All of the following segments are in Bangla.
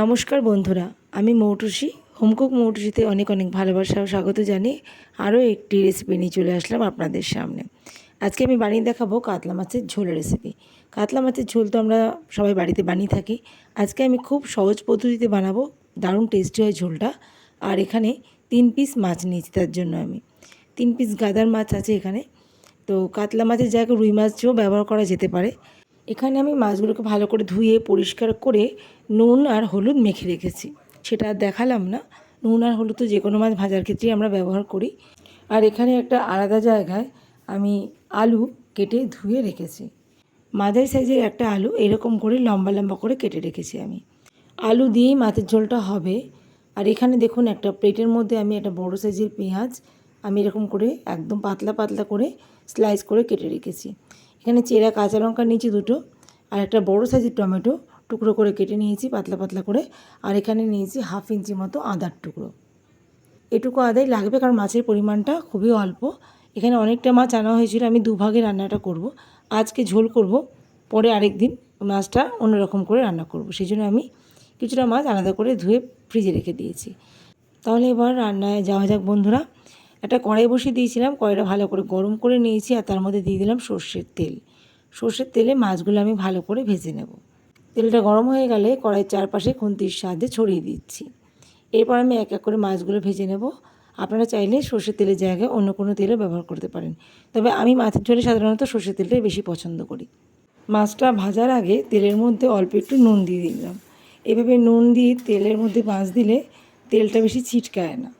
নমস্কার বন্ধুরা, আমি মৌটুসি। হোমকুক মৌটুসিতে অনেক অনেক ভালোবাসা ও স্বাগত জানিয়ে আরও একটি রেসিপি নিয়ে চলে আসলাম আপনাদের সামনে। আজকে আমি বানিয়ে দেখাবো কাতলা মাছের ঝোল রেসিপি কাতলা মাছের ঝোল তো আমরা সবাই বাড়িতে বানিয়ে থাকি। আজকে আমি খুব সহজ পদ্ধতিতে বানাবো, দারুণ টেস্টি হয় ঝোলটা। আর এখানে তিন পিস মাছ নিয়েছি তার জন্য আমি। তিন পিস গাদার মাছ আছে এখানে। তো কাতলা মাছের জায়গায় রুই মাছও ব্যবহার করা যেতে পারে। এখানে আমি মাছগুলোকে ভালো করে ধুয়ে, পরিষ্কার করে নুন আর হলুদ মেখে রেখেছি। সেটা দেখালাম না। নুন আর হলুদ তো যে কোনো মাছ ভাজার ক্ষেত্রেই আমরা ব্যবহার করি। আর এখানে একটা আলাদা জায়গায় আমি আলু কেটে ধুয়ে রেখেছি। মাঝারি সাইজের একটা আলু এরকম করে লম্বা লম্বা করে কেটে রেখেছি আমি। আলু দিয়েই মাছের ঝোলটা হবে। আর এখানে দেখুন একটা প্লেটের মধ্যে আমি একটা বড় সাইজের পেঁয়াজ আমি এরকম করে একদম পাতলা পাতলা করে স্লাইস করে কেটে রেখেছি। এখানে চেরা, কাঁচা লঙ্কা নিয়েছি দুটো আর একটা বড় সাইজের টমেটো টুকরো করে কেটে নিয়েছি পাতলা পাতলা করে। আর এখানে নিয়েছি হাফ ইঞ্চি মতো আদার টুকরো। এটুকু আদাই লাগবে কারণ মাছের পরিমাণটা খুবই অল্প। এখানে অনেকটা মাছ আনা হয়েছিল, আমি দুভাগে রান্নাটা করব। আজকে ঝোল করব, পরে আরেক দিন মাছটা অন্যরকম করে রান্না করব। সেই জন্য আমি কিছুটা মাছ আলাদা করে ধুয়ে ফ্রিজে রেখে দিয়েছি। তাহলে এবার রান্নায় যাওয়া যাক বন্ধুরা। একটা কড়াই বসিয়ে দিয়েছিলাম, কড়াইটা ভালো করে গরম করে নিয়েছি আর তার মধ্যে দিয়ে দিলাম সর্ষের তেল। সর্ষের তেলে মাছগুলো আমি ভালো করে ভেজে নেব। তেলটা গরম হয়ে গেলে কড়াইয়ের চারপাশে খুন্তির সাহায্যে ছড়িয়ে দিচ্ছি। এরপর আমি এক এক করে মাছগুলো ভেজে নেব। আপনারা চাইলে সর্ষের তেলের জায়গায় অন্য কোনো তেলও ব্যবহার করতে পারেন। তবে আমি মাছের ঝোলে সাধারণত সর্ষের তেলটাই বেশি পছন্দ করি। মাছটা ভাজার আগে তেলের মধ্যে অল্প একটু নুন দিয়ে দিলাম। এভাবে নুন দিয়ে তেলের মধ্যে মাছ দিলে তেলটা বেশি ছিটকায় না।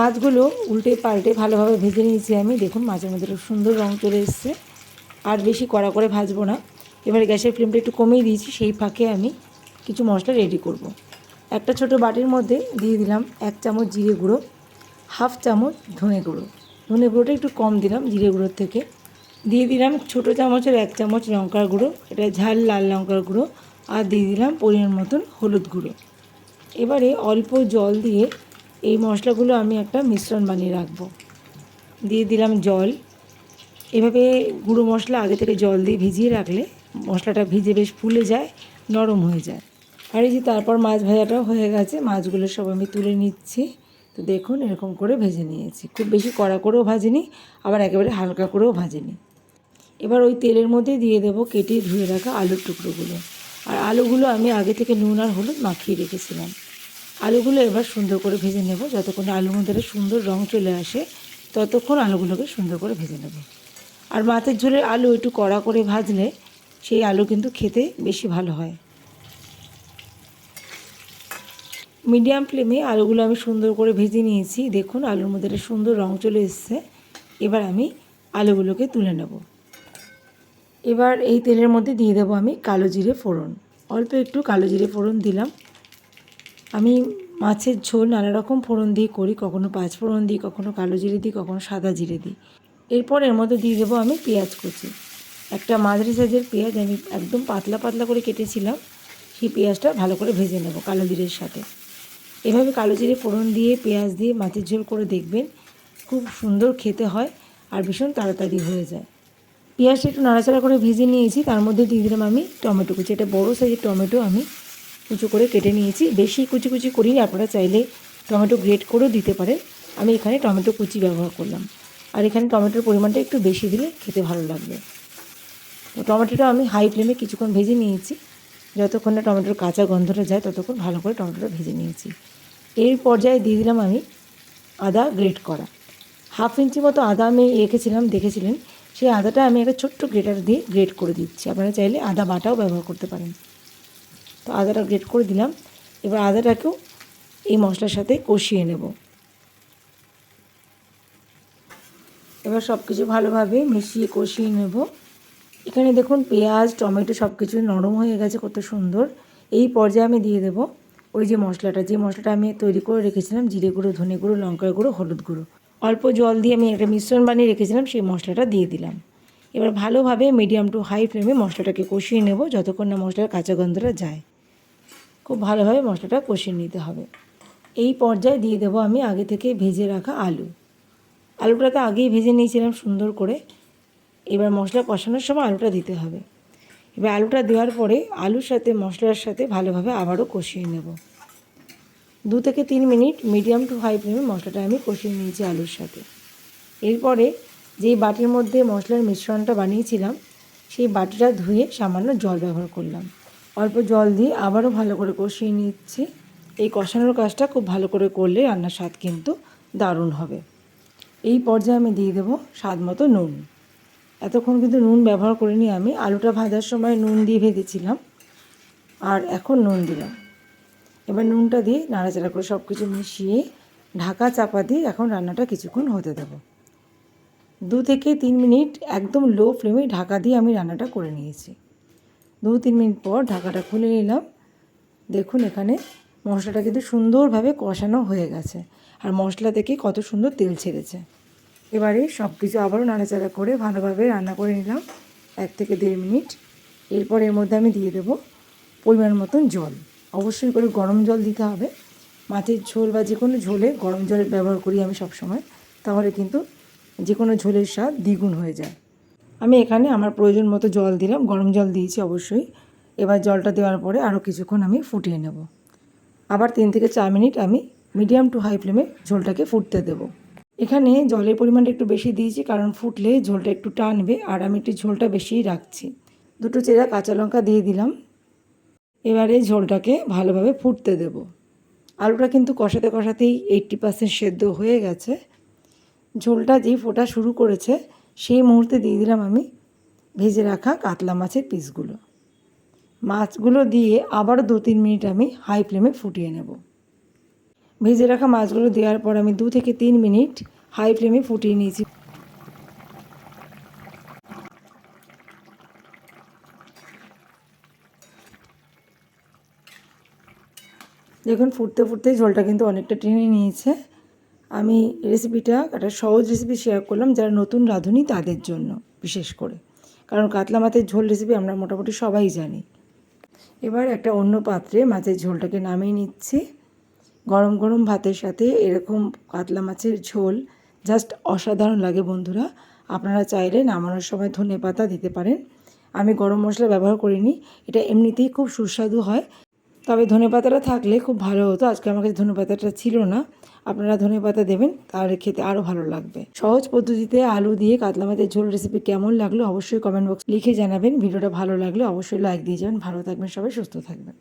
মাছগুলো উল্টে পাল্টে ভালোভাবে ভেজে নিয়েছি আমি। দেখুন, মাছের মধ্যে সুন্দর রং চলে এসছে। আর বেশি কড়া করে ভাজবো না। এবারে গ্যাসের ফ্লেমটা একটু কমিয়ে দিয়েছি, সেই ফাঁকে আমি কিছু মশলা রেডি করব। একটা ছোট বাটির মধ্যে দিয়ে দিলাম এক চামচ জিরে গুঁড়ো, হাফ চামচ ধনে গুঁড়ো। ধনে গুঁড়োটা একটু কম দিলাম জিরে গুঁড়োর থেকে। দিয়ে দিলাম ছোট চামচের এক চামচ লঙ্কার গুঁড়ো, এটা ঝাল লাল লঙ্কার গুঁড়ো। আর দিয়ে দিলাম পরিমাণ মতন হলুদ গুঁড়ো। এবারে অল্প জল দিয়ে এই মশলাগুলো আমি একটা মিশ্রণ বানিয়ে রাখব। দিয়ে দিলাম জল। এভাবে গুঁড়ো মশলা আগে থেকে জল দিয়ে ভিজিয়ে রাখলে মশলাটা ভিজে বেশ ফুলে যায়, নরম হয়ে যায়। আর এই যে তারপর মাছ ভাজাটাও হয়ে গেছে, মাছগুলো সব আমি তুলে নিচ্ছি। তো দেখুন এরকম করে ভেজে নিয়েছি। খুব বেশি কড়া করেও ভাজিনি, আবার একেবারে হালকা করেও ভাজিনি। এবার ওই তেলের মধ্যে দিয়ে দেবো কেটে ধুয়ে রাখা আলুর টুকরোগুলো। আর আলুগুলো আমি আগে থেকে নুন আর হলুদ মাখিয়ে রেখেছিলাম। আলুগুলো এবার সুন্দর করে ভেজে নেব। যতক্ষণ আলুর মধ্যে সুন্দর রং চলে আসে, ততক্ষণ আলুগুলোকে সুন্দর করে ভেজে নেব। আর মাছের ঝোলের আলু একটু কড়া করে ভাজলে সেই আলু কিন্তু খেতে বেশি ভালো হয়। মিডিয়াম ফ্লেমে আলুগুলো আমি সুন্দর করে ভেজে নিয়েছি। দেখুন, আলুর মধ্যে একটা সুন্দর রং চলে এসছে। এবার আমি আলুগুলোকে তুলে নেব। এবার এই তেলের মধ্যে দিয়ে দেবো আমি কালো জিরে ফোড়ন। অল্প একটু কালো জিরে ফোড়ন দিলাম। আমি মাছের ঝোল নানা রকম ফোড়ন দিয়ে করি, কখনো পাঁচ ফোড়ন দিই, কখনো কালো জিরে দিই, কখনো সাদা জিরে দিই। এরপর এর মধ্যে দিয়ে দেবো আমি পেঁয়াজ কুচি। একটা মাঝারি সাইজের পেঁয়াজ আমি একদম পাতলা পাতলা করে কেটেছিলাম, সেই পেঁয়াজটা ভালো করে ভেজে নেব কালো জিরের সাথে। এভাবে কালো জিরে ফোড়ন দিয়ে, পেঁয়াজ দিয়ে মাছের ঝোল করে দেখবেন, খুব সুন্দর খেতে হয় আর ভীষণ তাড়াতাড়ি হয়ে যায়। পেঁয়াজটা একটু নাড়াচাড়া করে ভেজে নিয়েছি, তার মধ্যে দিয়ে দিলাম আমি টমেটো কুচি। এটা বড়ো সাইজের টমেটো আমি কুচো করে কেটে নিয়েছি। বেশি কুচি কুচি করিনি, আপনারা চাইলে টমেটো গ্রেট করেও দিতে পারেন। আমি এখানে টমেটো কুচি ব্যবহার করলাম। আর এখানে টমেটোর পরিমাণটা একটু বেশি দিলে খেতে ভালো লাগবে। তো টমেটোটা আমি হাই ফ্লেমে কিছুক্ষণ ভেজে নিয়েছি। যতক্ষণ না টমেটোর কাঁচা গন্ধটা যায়, ততক্ষণ ভালো করে টমেটোটা ভেজে নিয়েছি। এর পর্যায়ে দিয়ে দিলাম আমি আদা গ্রেট করা। হাফ ইঞ্চি মতো আদা আমি রেখেছিলাম, দেখেছিলেন? সেই আদাটা আমি একটা ছোট্ট গ্রেটার দিয়ে গ্রেট করে দিচ্ছি। আপনারা চাইলে আদা বাটাও ব্যবহার করতে পারেন। তো আদাটা গ্রেট করে দিলাম। এবার আদাটাকেও এই মশলার সাথে কষিয়ে নেব। এবার সব কিছু ভালোভাবে মিশিয়ে কষিয়ে নেব। এখানে দেখুন পেঁয়াজ, টমেটো সব কিছু নরম হয়ে গেছে কত সুন্দর। এই পর্যায়ে আমি দিয়ে দেব ওই যে মশলাটা। যে মশলাটা আমি তৈরি করে রেখেছিলাম, জিরে গুঁড়ো, ধনে গুঁড়ো, লঙ্কার গুঁড়ো, হলুদ গুঁড়ো। অল্প জল দিয়ে আমি একটা মিশ্রণ বানিয়ে রেখেছিলাম, সেই মশলাটা দিয়ে দিলাম। এবার ভালোভাবে মিডিয়াম টু হাই ফ্লেমে মশলাটাকে কষিয়ে নেব, যতক্ষণ না মশলার কাঁচা গন্ধটা যায়। খুব ভালোভাবে মশলাটা কষিয়ে নিতে হবে। এই পর্যায়ে দিয়ে দেবো আমি আগে থেকে ভেজে রাখা আলু। আলুটা তো আগেই ভেজে নিয়েছিলাম সুন্দর করে। এবার মশলা কষানোর সময় আলুটা দিতে হবে। এবার আলুটা দেওয়ার পরে আলুর সাথে, মশলার সাথে ভালোভাবে আবারও কষিয়ে নেব। দু থেকে তিন মিনিট মিডিয়াম টু হাই ফ্লেমে মশলাটা আমি কষিয়ে নিয়েছি আলুর সাথে। এরপরে যেই বাটির মধ্যে মশলার মিশ্রণটা বানিয়েছিলাম, সেই বাটিটা ধুয়ে সামান্য জল ব্যবহার করলাম। অল্প জল দিয়ে আবারও ভালো করে কষিয়ে নিচ্ছি। এই কষানোর কাজটা খুব ভালো করে করলে রান্নার স্বাদ কিন্তু দারুণ হবে। এই পর্যায়ে আমি দিয়ে দেবো স্বাদ মতো নুন। এতক্ষণ কিন্তু নুন ব্যবহার করিনি আমি, আলুটা ভাজার সময় নুন দিয়ে ভেজেছিলাম। আর এখন নুন দিলাম। এবার নুনটা দিয়ে নাড়াচাড়া করে সব কিছু মিশিয়ে ঢাকা চাপা দিয়ে এখন রান্নাটা কিছুক্ষণ হতে দেবো। দু থেকে তিন মিনিট একদম লো ফ্লেমে ঢাকা দিয়ে আমি রান্নাটা করে নিয়েছি। দু তিন মিনিট পর ঢাকাটা খুলে নিলাম। দেখুন এখানে মশলাটা কিন্তু সুন্দরভাবে কষানো হয়ে গেছে। আর মশলা থেকে কত সুন্দর তেল ছেড়েছে। এবারে সব কিছু আবারও নাড়াচাড়া করে ভালোভাবে রান্না করে নিলাম। এক থেকে দেড় মিনিট। এরপর এর মধ্যে আমি দিয়ে দেবো পরিমাণ মতন জল। অবশ্যই করে গরম জল দিতে হবে। মাছের ঝোল বা যে কোনো ঝোলে গরম জল ব্যবহার করি আমি সবসময়। তাহলে কিন্তু যে কোনো ঝোলের স্বাদ দ্বিগুণ হয়ে যায়। আমি এখানে আমার প্রয়োজন মতো জল দিলাম, গরম জল দিয়েছি অবশ্যই। এবার জলটা দেওয়ার পরে আরও কিছুক্ষণ আমি ফুটিয়ে নেব। আবার তিন থেকে চার মিনিট আমি মিডিয়াম টু হাই ফ্লেমে ঝোলটাকে ফুটতে দেবো। এখানে জলের পরিমাণটা একটু বেশি দিয়েছি, কারণ ফুটলে ঝোলটা একটু টানবে, আর আমি একটু ঝোলটা বেশিই রাখছি। দুটো চেরা কাঁচা লঙ্কা দিয়ে দিলাম। এবারে ঝোলটাকে ভালোভাবে ফুটতে দেব। আলুটা কিন্তু কষাতে কষাতেই এইট্টি পার্সেন্ট সেদ্ধ হয়ে গেছে। ঝোলটা যেই ফোটা শুরু করেছে সেই মুহূর্তে দিয়ে দিলাম আমি ভেজে রাখা কাতলা মাছের পিসগুলো। মাছগুলো দিয়ে আবারও দু তিন মিনিট আমি হাই ফ্লেমে ফুটিয়ে নেব। ভেজে রাখা মাছগুলো দেওয়ার পর আমি দু থেকে তিন মিনিট হাই ফ্লেমে ফুটিয়ে নিয়েছি। দেখুন, ফুটতে ফুটতে ঝোলটা কিন্তু অনেকটা টেনে নিয়েছে। আমি রেসিপিটা একটা সহজ রেসিপি শেয়ার করলাম যারা নতুন রাঁধুনি তাদের জন্য, বিশেষ করে। কারণ কাতলা মাছের ঝোল রেসিপি আমরা মোটামুটি সবাই জানি। এবার একটা অন্য পাত্রে মাছের ঝোলটাকে নামিয়ে নিচ্ছি। গরম গরম ভাতের সাথে এরকম কাতলা মাছের ঝোল জাস্ট অসাধারণ লাগে বন্ধুরা। আপনারা চাইলে নামানোর সময় ধনে পাতা দিতে পারেন। আমি গরম মশলা ব্যবহার করিনি, এটা এমনিতেই খুব সুস্বাদু হয়। তবে ধনে পাতাটা থাকলে খুব ভালো হতো। আজকে আমার কাছে ধনে পাতাটা ছিল না। আপনারা ধনে পাতা দেবেন, তাহলে খেতে আরও ভালো লাগবে। সহজ পদ্ধতিতে আলু দিয়ে কাতলা মাছের ঝোল রেসিপি কেমন লাগল অবশ্যই কমেন্ট বক্স লিখে জানাবেন। ভিডিওটা ভালো লাগলে অবশ্যই লাইক দিয়ে যাবেন। ভালো থাকবেন সবাই, সুস্থ থাকবেন।